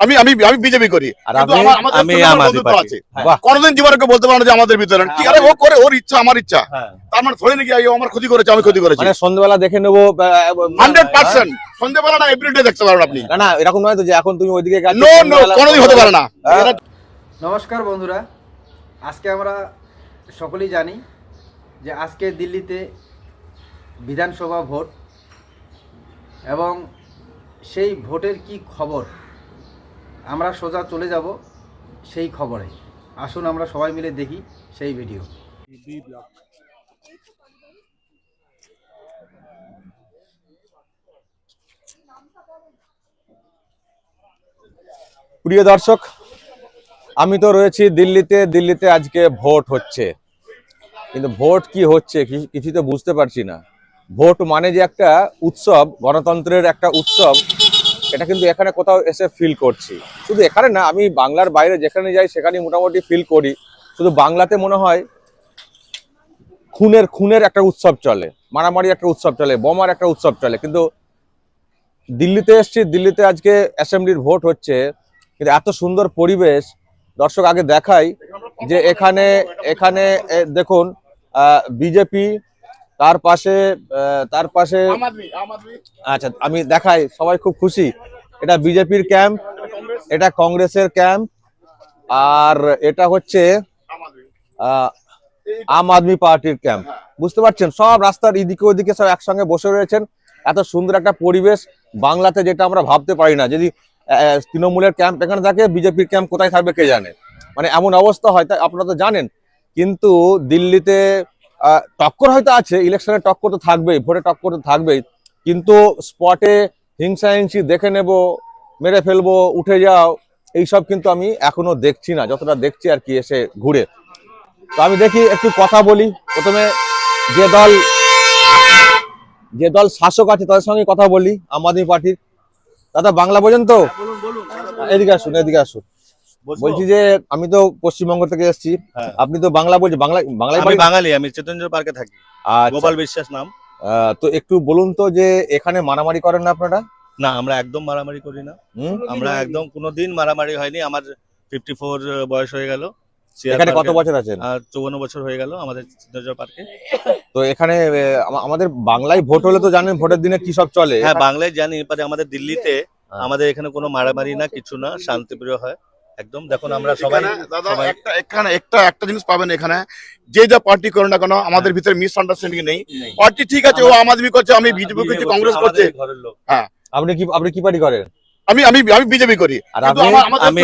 আমি আমি আমি বিজেপি করি? আমি। আছে। হ্যাঁ। কোনদিন জীবনকে বলতে পারো না যে আমাদের ভিতরে কি আরে ও করে ওর ইচ্ছা আমার ইচ্ছা। হ্যাঁ। তার মানে ধরে নাকি ও আমার ক্ষতি করেছে আমি ক্ষতি করেছি। মানে সন্ধ্যেবেলা দেখে নেব হান্ড্রেড পার্সেন্ট। সন্ধ্যেবেলা না এভরিডে দেখতে পারেন আপনি। না না এরকম নয় তো যে এখন তুমি ওইদিকে নো নো কোনোদিন হতে পারে না। হ্যাঁ। নমস্কার বন্ধুরা। আজকে আমরা সকলেই জানি যে আজকে দিল্লিতে বিধানসভা ভোট এবং সেই ভোটের কি খবর? আমরা সোজা চলে যাব সেই খবরে। আসুন আমরা সবাই মিলে দেখি সেই ভিডিও। প্রিয় দর্শক আমি তো রয়েছি দিল্লিতে। দিল্লিতে আজকে ভোট হচ্ছে। কিন্তু ভোট কি হচ্ছে কিছু তো বুঝতে পারছি না। ভোট মানে যে একটা উৎসব গণতন্ত্রের একটা উৎসব এটা কিন্তু এখানে কোথাও এসে ফিল করছি। শুধু এখানে না, আমি বাংলার বাইরে যেখানে যাই সেখানে মোটামুটি ফিল করি। শুধু বাংলাতে মনে হয় খুনের খুনের একটা উৎসব চলে, মারামারি একটা উৎসব চলে, বোমার একটা উৎসব চলে। কিন্তু দিল্লিতে এসছি, দিল্লিতে আজকে অ্যাসেম্বলির ভোট হচ্ছে, কিন্তু এত সুন্দর পরিবেশ, দর্শক আগে দেখাই যে এখানে এখানে দেখুন বিজেপি তার পাশে তার পাশে আচ্ছা আমি দেখাই সবাই খুব খুশি। এটা বিজেপির ক্যাম্প এটা কংগ্রেসের ক্যাম্প আর এটা হচ্ছে আম আদমি। পার্টির ক্যাম্প বুঝতে পারছেন? সব রাস্তার এদিকে ওদিকে সব একসঙ্গে বসে রয়েছেন। এত সুন্দর একটা পরিবেশ বাংলাতে যেটা আমরা ভাবতে পারি না। যদি তৃণমূলের ক্যাম্প এখানে থাকে বিজেপির ক্যাম্প কোথায় থাকবে কে জানে? মানে এমন অবস্থা হয় তাই আপনারা তো জানেন। কিন্তু দিল্লিতে টক্কর হয়তো আছে ইলেকশনে টক্কর তো থাকবেই ভোটে টক্কর তো থাকবেই কিন্তু স্পটে হিংসা হিংসি দেখে নেব মেরে ফেলব উঠে যাও এইসব কিন্তু আমি এখনও দেখছি না যতটা দেখছি আর কি এসে ঘুরে। তো আমি দেখি একটু কথা বলি প্রথমে যে দল যে দল শাসক আছে তাদের সঙ্গে কথা বলি আম আদমি পার্টির। দাদা বাংলা বোঝেন তো? এদিকে আসুন এদিকে আসুন। বলছি যে আমি তো পশ্চিমবঙ্গ থেকে এসেছি। হ্যাঁ। আপনি তো বাংলা বলছেন বাংলা বাংলায় আমি বাঙালি আমি চেতনজোর পার্কে থাকি। আচ্ছা। গোপাল বিশ্বাস নাম। তো একটু বলুন তো যে এখানে মারামারি করেন না আপনারা? না আমরা একদম মারামারি করি না। আমরা একদম কোনোদিন মারামারি হয়নি। আমার ফিফটি ফোর বয়স হয়ে গেল। এখানে কত বছর আছেন? চৌবন্ন বছর হয়ে গেল আমাদের পার্কে। তো এখানে আমাদের বাংলায় ভোট হলে তো জানেন ভোটের দিনে কি সব চলে। হ্যাঁ বাংলায় জানি এবারে আমাদের দিল্লিতে হ্যাঁ। আমাদের এখানে কোনো মারামারি না কিছু না শান্তিপ্রিয় হয়। একদম দেখুন আমরা সবাই এখানে দাদা একটা এখানে একটা একটা জিনিস পাবেন এখানে। যে যা পার্টি করে না কেন আমাদের ভিতরে মিস আন্ডারস্ট্যান্ডিং নেই। পার্টি ঠিক আছে ও আম আদমি করছে আমি বিজেপি করছি কংগ্রেস করছে। হ্যাঁ। আপনি কি আপনি কি পার্টি করেন? আমি আমি আমি বিজেপি করি। আমি।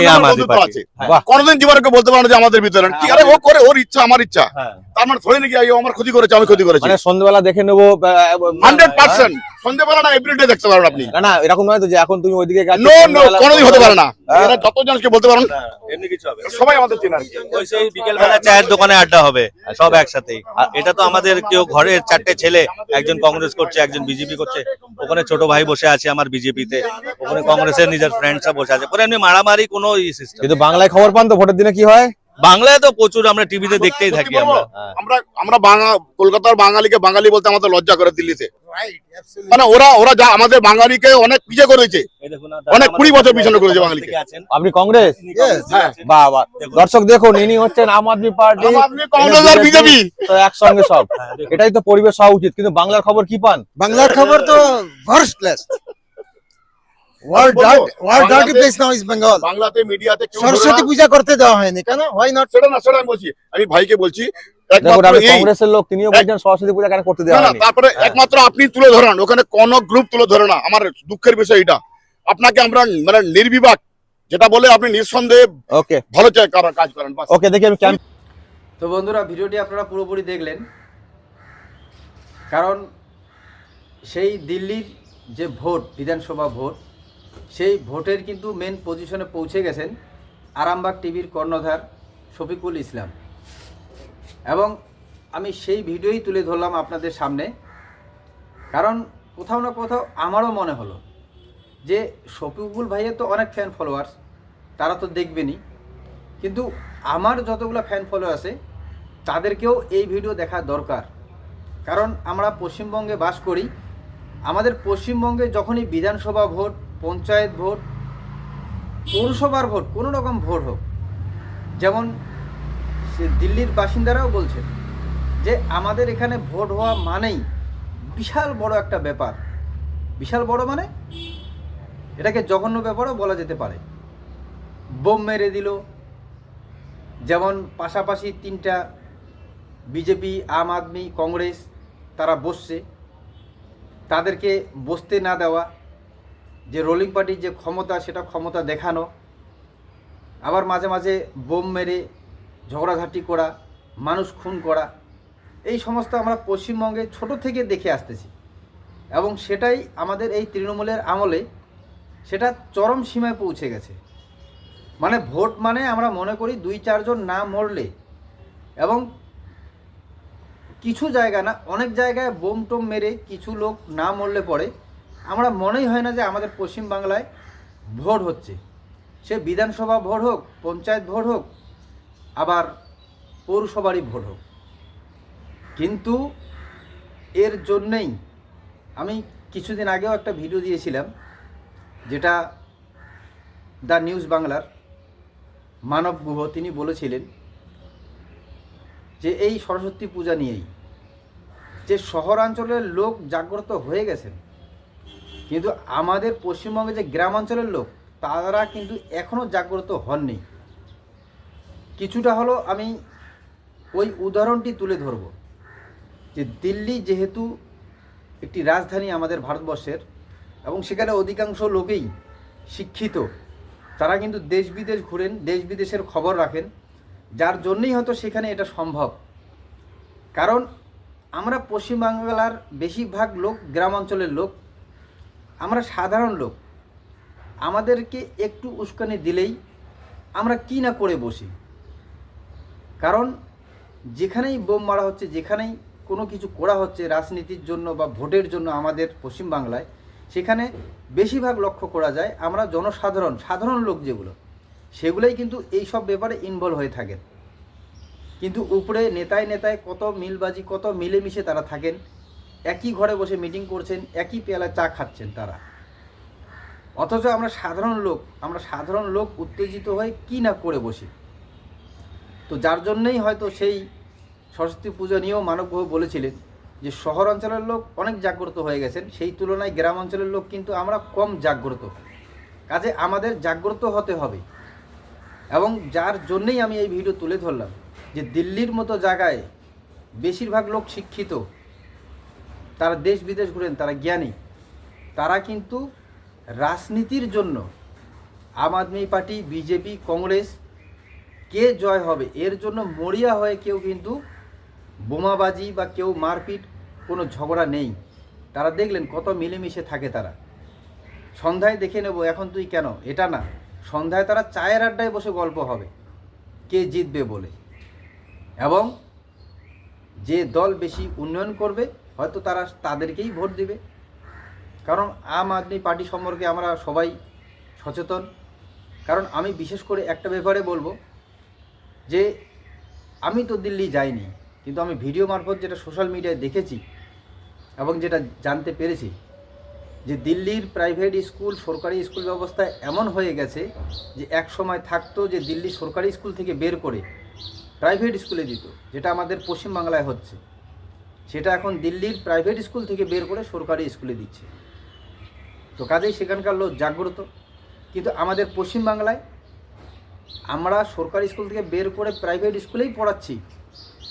আছে? হ্যাঁ। কোনদিন জীবনকে বলতে পারো যে আমাদের ভিতরে কি আরে ও করে ওর ইচ্ছা আমার ইচ্ছা। হ্যাঁ। তার মানে ধরে নাকি ও আমার ক্ষতি করেছে আমি ক্ষতি করেছি। মানে সন্ধ্যেবেলা দেখে নেব হান্ড্রেড পার্সেন্ট। সন্ধ্যেবেলা না এভরিডে দেখতে পারবেন আপনি। না না এরকম নয় তো যে এখন তুমি ওইদিকে নো নো কোনোদিন হতে পারে না। এরা যত জনকে বলতে পারেন না, এমনি কিছু হবে। সবাই আমাদের চেনার ওই সেই বিকেল বেলা চায়ের দোকানে আড্ডা হবে সব একসাথেই। এটা তো আমাদের কেউ ঘরের চারটে ছেলে একজন কংগ্রেস করছে একজন বিজেপি করছে। ওখানে ছোট ভাই বসে আছে আমার বিজেপিতে। ওখানে কংগ্রেসের নিজের ফ্রেন্ডসরা বসে আছে। পরে এমনি মারামারি কোনো সিস্টেম কিন্তু বাংলায় খবর পান তো ভোটের দিনে কি হয়? বাংলায় তো প্রচুর আমরা টিভিতে দেখতেই থাকি আমরা। হ্যাঁ। আমরা আমরা কলকাতার বাঙালিকে বাঙালি বলতে আমাদের লজ্জা করে দিল্লিতে। মানে ওরা ওরা যা আমাদের বাঙালিকে অনেক পিছিয়ে করেছে। এই দেখুন না, অনেক কুড়ি বছর পিছনে করেছে বাঙালিকে। আপনি কংগ্রেস? হ্যাঁ। বাহ দর্শক দেখুন ইনি হচ্ছেন আম আদমি পার্টি। কংগ্রেস আর বিজেপি। তো একসঙ্গে সব। হ্যাঁ, এটাই তো পরিবেশ হওয়া উচিত। কিন্তু বাংলার খবর কি পান? বাংলার খবর তো ফার্স্ট ক্লাস ওয়ার্ল্ড বলো, world Bangladesh- place now Bengal বাংলাতে মিডিয়াতে কেউ সরস্বতী পূজা করতে দেওয়া হয়নি কেন? হোয়াই নট সেটা না সেটা আমি বলছি আমি ভাইকে বলছি একমাত্র কংগ্রেসের লোক তিনিও বলছেন সরস্বতী পূজা কেন করতে দেওয়া হয়নি? তারপরে একমাত্র আপনি তুলে ধরেন ওখানে কোন গ্রুপ তুলে ধরে না আমার দুঃখের বিষয় এটা। আপনাকে আমরা মানে নির্বিবাদ যেটা বলে আপনি নিঃসন্দেহে ওকে ভালো কাজ করেন ওকে দেখি আমি ক্যাম্প তো বন্ধুরা ভিডিওটি আপনারা পুরোপুরি দেখলেন। কারণ সেই দিল্লির যে ভোট বিধানসভা ভোট সেই ভোটের কিন্তু মেন পজিশনে পৌঁছে গেছেন আরামবাগ টিভির কর্ণধার শফিকুল ইসলাম। এবং আমি সেই ভিডিওই তুলে ধরলাম আপনাদের সামনে, কারণ কোথাও না কোথাও আমারও মনে হলো যে শফিকুল ভাইয়ের তো অনেক ফ্যান ফলোয়ার্স তারা তো দেখবেনই। কিন্তু আমার যতগুলো ফ্যান ফলো আছে, তাদেরকেও এই ভিডিও দেখা দরকার। কারণ আমরা পশ্চিমবঙ্গে বাস করি, আমাদের পশ্চিমবঙ্গে যখনই বিধানসভা ভোট পঞ্চায়েত ভোট, পৌরসভার ভোট, কোনো রকম ভোট হোক। যেমন সে দিল্লির বাসিন্দারাও বলছেন যে আমাদের এখানে ভোট হওয়া মানেই বিশাল বড় একটা ব্যাপার। বিশাল বড় মানে? এটাকে জঘন্য ব্যাপারও বলা যেতে পারে। বোম মেরে দিল। যেমন পাশাপাশি তিনটা বিজেপি, আম আদমি, কংগ্রেস, তারা বসছে। তাদেরকে বসতে না দেওয়া যে রোলিং পার্টির যে ক্ষমতা, সেটা ক্ষমতা দেখানো, আবার মাঝে মাঝে বোম মেরে, ঝগড়াঝাটি করা, মানুষ খুন করা, এই সমস্ত আমরা পশ্চিমবঙ্গে ছোট থেকে দেখে আসতেছি। এবং সেটাই আমাদের এই তৃণমূলের আমলে সেটা চরম সীমায় পৌঁছে গেছে। মানে ভোট মানে আমরা মনে করি দুই, চারজন না মরলে এবং কিছু জায়গা না, অনেক জায়গায় বোম টোম মেরে কিছু লোক না মরলে পরে আমরা মনেই হয় না যে আমাদের পশ্চিমবাংলায় ভোট হচ্ছে। সে বিধানসভা ভোট হোক, পঞ্চায়েত ভোট হোক, আবার পৌরসভারই ভোট হোক। কিন্তু এর জন্যেই আমি কিছুদিন আগেও একটা ভিডিও দিয়েছিলাম, যেটা দ্য নিউজ বাংলার মানব গুহ, তিনি বলেছিলেন যে এই সরস্বতী পূজা নিয়েই যে শহরাঞ্চলের লোক জাগ্রত হয়ে গেছেন কিন্তু আমাদের পশ্চিমবঙ্গে যে গ্রামাঞ্চলের লোক, তারা কিন্তু এখনও জাগ্রত হননি। কিছুটা হলো আমি ওই উদাহরণটি তুলে ধরব যে দিল্লি যেহেতু একটি রাজধানী আমাদের ভারতবর্ষের এবং সেখানে অধিকাংশ লোকেই শিক্ষিত, তারা কিন্তু দেশ বিদেশ ঘুরেন, দেশ বিদেশের খবর রাখেন, যার জন্যই হয়তো সেখানে এটা সম্ভব। কারণ আমরা পশ্চিমবাংলার বেশিরভাগ লোক গ্রামাঞ্চলের লোক আমরা সাধারণ লোক। আমাদেরকে একটু উস্কানি দিলেই আমরা কি না করে বসি। কারণ যেখানেই বোম মারা হচ্ছে, যেখানেই কোনো কিছু করা হচ্ছে, রাজনীতির জন্য বা ভোটের জন্য আমাদের পশ্চিমবাংলায় সেখানে বেশিরভাগ লক্ষ্য করা যায় আমরা জনসাধারণ, সাধারণ লোক যেগুলো, সেগুলোই কিন্তু এই সব ব্যাপারে ইনভলভ হয়ে থাকেন। কিন্তু উপরে নেতায় নেতায় কত মিলবাজি, কত মিলেমিশে তারা থাকেন একই ঘরে বসে মিটিং করছেন, একই পেয়ালা চা খাচ্ছেন তারা। অথচ আমরা সাধারণ লোক, আমরা সাধারণ লোক উত্তেজিত হয়ে কি না করে বসি? তো যার জন্যই হয়তো সেই সরস্বতী পুজো নিয়েও মানবগ্রহ বলেছিলেন যে, শহর অঞ্চলের লোক অনেক জাগ্রত হয়ে গেছেন, সেই তুলনায় গ্রাম অঞ্চলের লোক কিন্তু আমরা কম জাগ্রত। কাজে আমাদের জাগ্রত হতে হবে। এবং যার জন্যই আমি এই ভিডিও তুলে ধরলাম যে, দিল্লির মতো জায়গায় বেশিরভাগ লোক শিক্ষিত তারা দেশ বিদেশ ঘুরেন, তারা জ্ঞানী। তারা কিন্তু রাজনীতির জন্য আম আদমি পার্টি, বিজেপি, কংগ্রেস, কে জয় হবে, এর জন্য মরিয়া হয়ে কেউ কিন্তু বোমাবাজি বা কেউ মারপিট কোনো ঝগড়া নেই। তারা দেখলেন কত মিলেমিশে থাকে তারা। সন্ধ্যায় দেখে নেব, এখন তুই কেন? এটা না, সন্ধ্যায় তারা চায়ের আড্ডায় বসে গল্প হবে, কে জিতবে বলে। এবং যে দল বেশি উন্নয়ন করবে হয়তো তারা তাদেরকেই ভোট দিবে। কারণ আম আদমি পার্টি সম্পর্কে আমরা সবাই সচেতন। কারণ আমি বিশেষ করে একটা ব্যাপারে বলব যে, আমি তো দিল্লি যাইনি, কিন্তু আমি ভিডিও মারফত যেটা সোশ্যাল মিডিয়ায় দেখেছি এবং যেটা জানতে পেরেছি যে দিল্লির প্রাইভেট স্কুল, সরকারি স্কুল ব্যবস্থা এমন হয়ে গেছে যে এক সময় থাকতো যে দিল্লি সরকারি স্কুল থেকে বের করে প্রাইভেট স্কুলে দিত, যেটা আমাদের পশ্চিমবাংলায় হচ্ছে। সেটা এখন দিল্লির প্রাইভেট স্কুল থেকে বের করে সরকারি স্কুলে দিচ্ছে। তো কাজেই সেখানকার লোক জাগ্রত। কিন্তু আমাদের পশ্চিমবাংলায় আমরা সরকারি স্কুল থেকে বের করে প্রাইভেট স্কুলেই পড়াচ্ছি।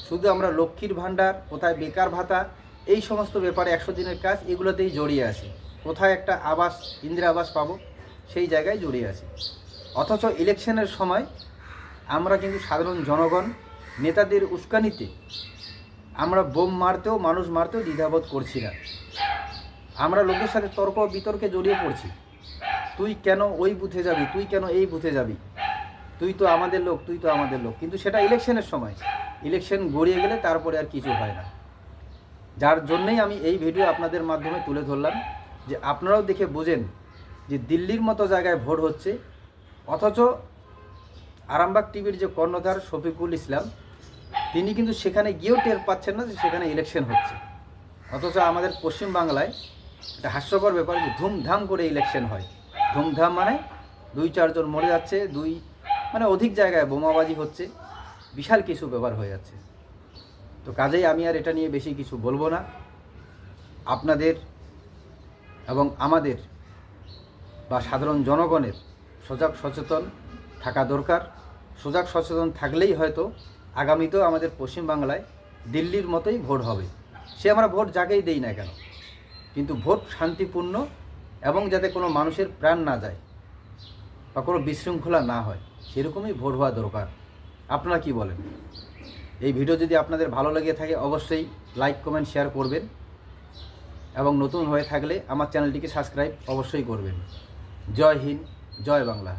শুধু আমরা লক্ষ্মীর ভাণ্ডার, কোথায় বেকার ভাতা, এই সমস্ত ব্যাপারে একশো দিনের কাজ এগুলোতেই জড়িয়ে আছে। কোথায় একটা আবাস, ইন্দিরা আবাস পাবো, সেই জায়গায় জড়িয়ে আছে। অথচ ইলেকশনের সময় আমরা কিন্তু সাধারণ জনগণ, নেতাদের উস্কানিতে আমরা বোম মারতেও, মানুষ মারতেও দ্বিধাবোধ করছি না। আমরা লোকের সাথে তর্ক বিতর্কে জড়িয়ে পড়ছি। তুই কেন ওই বুথে যাবি? তুই কেন এই বুথে যাবি? তুই তো আমাদের লোক, তুই তো আমাদের লোক। কিন্তু সেটা ইলেকশনের সময়। ইলেকশন গড়িয়ে গেলে তারপরে আর কিছু হয় না। যার জন্যেই আমি এই ভিডিও আপনাদের মাধ্যমে তুলে ধরলাম যে আপনারাও দেখে বোঝেন যে দিল্লির মতো জায়গায় ভোট হচ্ছে। অথচ আরামবাগ টিভির যে কর্ণধার শফিকুল ইসলাম তিনি কিন্তু সেখানে গিয়েও টের পাচ্ছেন না যে সেখানে ইলেকশন হচ্ছে। অথচ আমাদের পশ্চিমবাংলায় এটা হাস্যকর ব্যাপার যে ধুমধাম করে ইলেকশন হয়। ধুমধাম মানে দুই চারজন মরে যাচ্ছে, দুই মানে অধিক জায়গায় বোমাবাজি হচ্ছে। বিশাল কিছু ব্যাপার হয়ে যাচ্ছে। তো কাজেই আমি আর এটা নিয়ে বেশি কিছু বলব না। আপনাদের এবং আমাদের বা সাধারণ জনগণের সজাগ সচেতন থাকা দরকার। সজাগ সচেতন থাকলেই হয়তো আগামীতেও আমাদের পশ্চিমবাংলায় দিল্লির মতোই ভোট হবে। সে আমরা ভোট যাকেই দেই না কেন, কিন্তু ভোট শান্তিপূর্ণ এবং যাতে কোনো মানুষের প্রাণ না যায় বা কোনো বিশৃঙ্খলা না হয়, সেরকমই ভোট হওয়া দরকার। আপনারা কি বলেন? এই ভিডিও যদি আপনাদের ভালো লেগে থাকে, অবশ্যই লাইক, কমেন্ট, শেয়ার করবেন এবং নতুন হয়ে থাকলে আমার চ্যানেলটিকে সাবস্ক্রাইব অবশ্যই করবেন। জয় হিন্দ, জয় বাংলা।